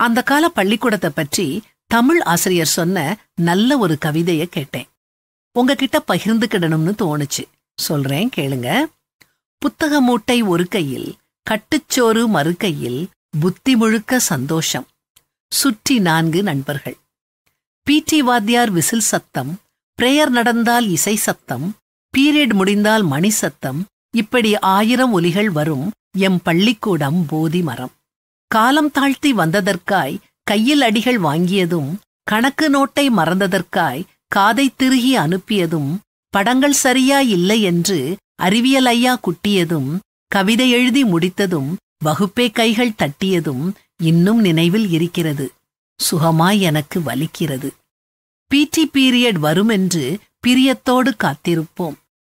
அந்த கால பள்ளிக்கூடத்தை பற்றி தமிழ் ஆசிரியர் சொன்ன நல்ல ஒரு கவிதைய கேட்டேன். உங்ககிட்ட பகிர்ந்துக்கிடணும்னு தோணுச்சு. சொல்றேன் கேளுங்க. புத்தக மூட்டை ஒரு கையில் கட்டுச்சோறு மறுக்கையில் புத்தி முழுக்க சந்தோஷம். சுற்றி நான்கு நண்பர்கள். பிடி வாத்தியார் விசில் சத்தம் பிரேயர் நடந்தால் இசை சத்தம் பீரியட் முடிந்தால் மணி சத்தம் இப்படி ஆயிரம் ஒலிகள் வரும் எம் பள்ளிக்கூடம் போதி மரம். காலம் தாழ்த்தி வந்ததற்காய் கையில் அடிகள் வாங்கியதும் கணக்கு நோட்டை மறந்ததற்காய் காதை திருகி அனுப்பியதும் படங்கள் சரியா இல்லை என்று அறிவியல் ஐயா குட்டியதும் கவிதை எழுதி முடித்ததும் வகுப்பே கைகள் தட்டியதும் இன்னும் நினைவில் இருக்கிறது. சுகமாய் எனக்கு வலிக்கிறது. பிடி பீரியட் வருமென்று பிரியத்தோடு காத்திருப்போம்.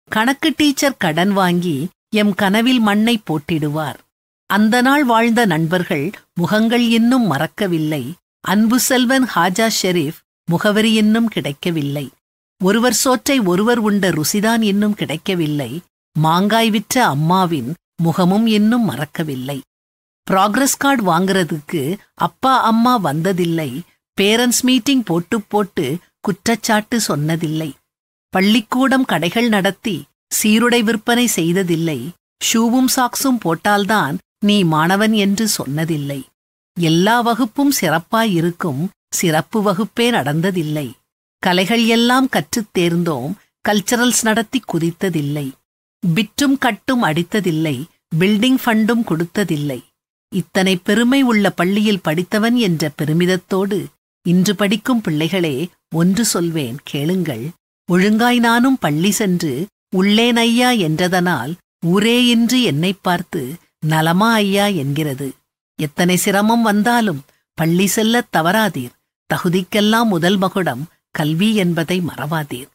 கணக்கு டீச்சர் கடன் வாங்கி எம் கனவில் மண்ணை போட்டிடுவார். அந்த நாள் வாழ்ந்த நண்பர்கள் முகங்கள் இன்னும் மறக்கவில்லை. அன்பு செல்வன் ஹாஜா ஷெரீப் முகவரி இன்னும் கிடைக்கவில்லை. ஒருவர் சோற்றை ஒருவர் உண்ட ருசிதான் இன்னும் கிடைக்கவில்லை. மாங்காய் விற்ற அம்மாவின் முகமும் இன்னும் மறக்கவில்லை. ப்ராக்ரஸ் கார்டு வாங்குறதுக்கு அப்பா அம்மா வந்ததில்லை. பேரண்ட்ஸ் மீட்டிங் போட்டு போட்டு குற்றச்சாட்டு சொன்னதில்லை. பள்ளிக்கூடம் கடைகள் நடத்தி சீருடை விற்பனை செய்ததில்லை. ஷூவும் சாக்ஸும் போட்டால்தான் நீ மாணவன் என்று சொன்னதில்லை. எல்லா வகுப்பும் சிறப்பாயிருக்கும் சிறப்பு வகுப்பே நடந்ததில்லை. கலைகள் எல்லாம் கற்றுத் தேர்ந்தோம் கல்ச்சரல்ஸ் நடத்தி குதித்ததில்லை. பிட்டும் கட்டும் அடித்ததில்லை பில்டிங் ஃபண்டும் கொடுத்ததில்லை. இத்தனை பெருமை உள்ள பள்ளியில் படித்தவன் என்ற பெருமிதத்தோடு இன்று படிக்கும் பிள்ளைகளே ஒன்று சொல்வேன் கேளுங்கள். ஒழுங்காய் நானும் பள்ளி சென்று உள்ளேன் ஐயா என்றதனால் ஊரே இன்று என்னைப் பார்த்து நலமா ஐயா என்கிறது. எத்தனை சிரமம் வந்தாலும் பள்ளி செல்லத் தவறாதீர். தகுதிக்கெல்லாம் முதல் மகுடம் கல்வி என்பதை மறவாதீர்.